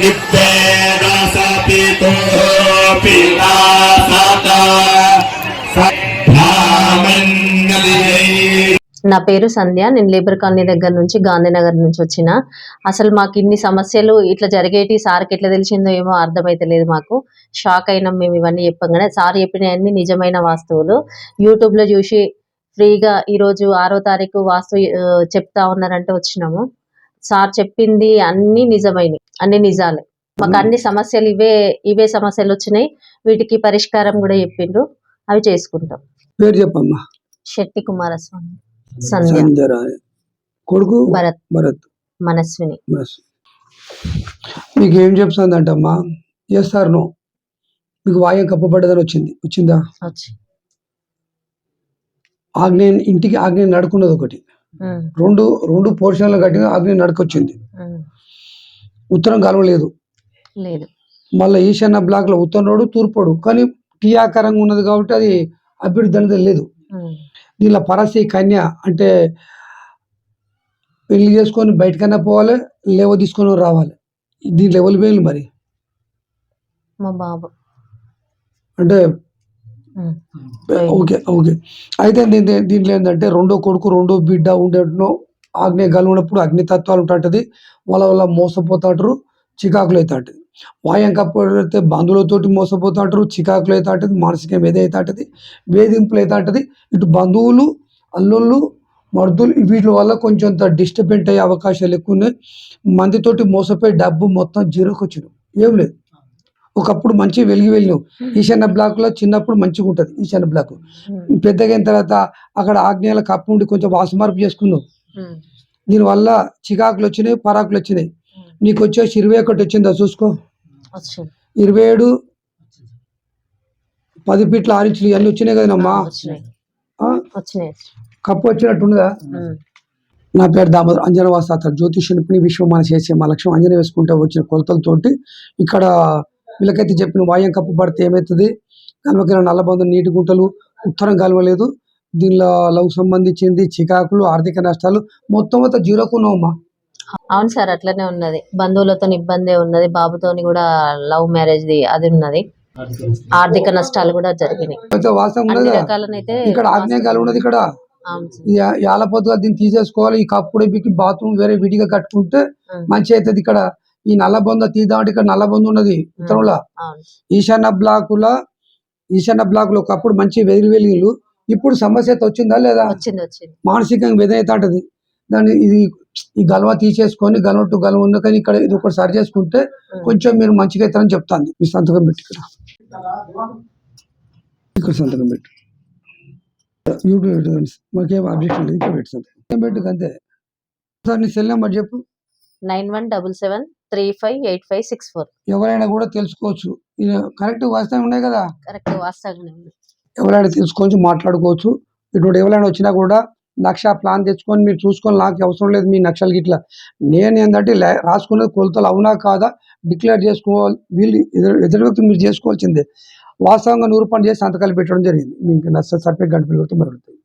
नित्येदसपितो पिता सता ब्राह्मण्यदियै నా పేరు సంధ్య నేను లేబర్ కాలనీ దగ్గర నుంచి గాంధీనగర్ నుంచి వచ్చిన అసలు మాకు ఇన్ని సమస్యలు ఇట్లా జరిగేటి సార్కి ఎట్లా తెలిసిందో ఏమో అర్థమైతే లేదు మాకు షాక్ అయినాం మేము ఇవన్నీ చెప్పగానే సార్ చెప్పినవన్నీ నిజమైన వాస్తువులు యూట్యూబ్ లో చూసి ఫ్రీగా ఈ రోజు ఆరో తారీఖు వాస్తు ఆ, చెప్తా ఉన్నారంటే వచ్చినాము సార్ చెప్పింది అన్ని నిజమైనవి అన్ని నిజాలే. మాకు అన్ని సమస్యలు ఇవే ఇవే సమస్యలు వచ్చినాయి. వీటికి పరిష్కారం కూడా చెప్పిండ్రు. అవి చేసుకుంటాం. పేరు చెప్పమ్మా. శెట్టి కుమారస్వామి. సంధ్య. కొడుకు? భరత్. భరత్. మనస్విని. మీకు ఏం చెప్తుందంటమ్మా? ఎస్ సార్ నో మీకు వాయం కప్పబడ్డదని వచ్చింది. వచ్చిందా? వచ్చి ఆగ్నేయ ఇంటికి ఆగ్నేయం నడుకున్నది ఒకటి. రెండు రెండు పోర్షన్లు కట్టిన ఆగ్నేయం నడకొచ్చింది. ఉత్తరం కలవలేదు లేదు. మళ్ళీ ఈశాన్య బ్లాక్లో ఉత్తరం తూర్పుడు. కానీ టీ ఆకారంగా ఉన్నది కాబట్టి అది అభివృద్ధి అనేది లేదు. దీనిలో పరసి కన్య అంటే పెళ్ళి చేసుకొని బయటకన్నా పోవాలి లేవ తీసుకొని రావాలి. దీంట్లో ఎవరు వేలు మరి? మా బాబు. అంటే ఓకే ఓకే. అయితే దీని దీంట్లో ఏంటంటే రెండో కొడుకు రెండో బిడ్డ ఉండేటను ఆగ్నేయ గలువునప్పుడు అగ్నితత్వాలు ఉంటుంటది. వాళ్ళ వల్ల మోసపోతాంటారు చికాకులు అవుతాంటది వాయం కప్పుడైతే బంధువులతోటి మోసపోతాంటారు చికాకులు అవుతాంటది మానసిక వేద అవుతాంటది వేధింపులు అవుతాంటది ఇటు బంధువులు అల్లుళ్ళు మర్దులు వీటి వల్ల కొంచెం డిస్టర్బెంట్ అయ్యే అవకాశాలు ఎక్కువ ఉన్నాయి మందితోటి మోసపోయి డబ్బు మొత్తం జీరోకి వచ్చినాం ఏం లేదు. ఒకప్పుడు మంచి వెలిగి వెళ్ళినావు. ఈశాన్య బ్లాక్లో చిన్నప్పుడు మంచిగా ఉంటుంది ఈశాన్య బ్లాక్. ఉమ్, పెద్దగా అయిన తర్వాత అక్కడ ఆగ్నేయాల కప్పు ఉండి కొంచెం వాసమార్పు చేసుకున్నావు. దీనివల్ల చికాకులు వచ్చినాయి పరాకులు వచ్చినాయి. నీకు వచ్చేసి ఇరవై ఒకటి వచ్చిందా చూసుకో. ఇరవై ఏడు పది ఫీట్ల ఆరు ఇంచులు ఇవన్నీ వచ్చినాయి కదమ్మా కప్పు వచ్చినట్టుండదా ఉమ్, నా పేరు దామోదర్ అంజన వాస్తాత జ్యోతిష నిపుణి విశ్వం మన చేసే మా లక్ష్యం అంజన వేసుకుంటే వచ్చిన కొలతలతోటి ఇక్కడ వీళ్ళకైతే చెప్పిన వాయం కప్పు పడితే ఏమవుతుంది కనుమకిన నల్లబంధం నీటి గుంటలు ఉత్తరం కలవలేదు. దీనిలో లవ్ సంబంధించింది చికాకులు ఆర్థిక నష్టాలు. మొత్తం అంతా జీరోకున్నావమ్మా అవును సార్ అట్లనే ఉన్నది. బంధువులతో ఇబ్బందే ఉన్నది. బాబుతోని కూడా లవ్ మ్యారేజ్ ది అది ఉన్నది. ఆర్థిక నష్టాలు కూడా జరిగినాయి. ఇక్కడ ఉన్నది ఇక్కడ. యాలపోతుగా దీన్ని తీసేసుకోవాలి. ఈ కప్పుడు బిక్కి బాత్రూమ్ వేరే విడిగా కట్టుకుంటే మంచి అవుతుంది ఇక్కడ. ఈ నల్లబొంద తీద్దామంటే ఇక్కడ నల్లబొంద ఉన్నది. ఉత్తరంలో. ఈశాన్య బ్లాకుల ఈశాన్య బ్లాకులో ఒకప్పుడు మంచి వెలిగి వెలిగిలు ఇప్పుడు సమస్య వచ్చిందా లేదా? మానసికంగా వెదైతే అంటది. దాన్ని ఇది ఈ గల్వ తీసేసుకొని గల్వ టు గల్వ ఉన్న కానీ ఇక్కడ ఇది ఒకటి సరి చేసుకుంటే కొంచెం మీరు మంచిగా అవుతారని చెప్తాను మీ సంతకం పెట్టి ఇక్కడ. ఇక్కడ సంతకం పెట్టు. యూట్యూబ్. మాకేం అబ్జెక్షన్ లేదు ఇక్కడ పెట్టి సంతకం. పెట్టు అంతే సార్ నీ సెల్ నెంబర్ చెప్పు. Nine one double seven three five eight five six four. ఎవరైనా కూడా తెలుసుకోవచ్చు. కరెక్ట్ వాస్తవం ఉన్నాయి కదా? కరెక్ట్ వాస్తవంగానే ఉంది ఎవరైనా తెలుసుకోవచ్చు మాట్లాడుకోవచ్చు. ఇటువంటి ఎవరైనా వచ్చినా కూడా నక్ష ప్లాన్ తెచ్చుకొని మీరు చూసుకొని నాకు అవసరం లేదు మీ నక్షలు గిట్లా. నేను ఏంటంటే రాసుకునేది కొలతలు అవునా కాదా? డిక్లేర్ చేసుకోవాలి. వీళ్ళు ఎదురు ఎదురు వ్యక్తి మీరు చేసుకోవాల్సిందే. వాస్తవంగా నూరు పని చేసి సంతకాలు పెట్టడం జరిగింది. మీకు నచ్చ సర్టిఫికేట్ గంట పెడితే మరుగుతాయి.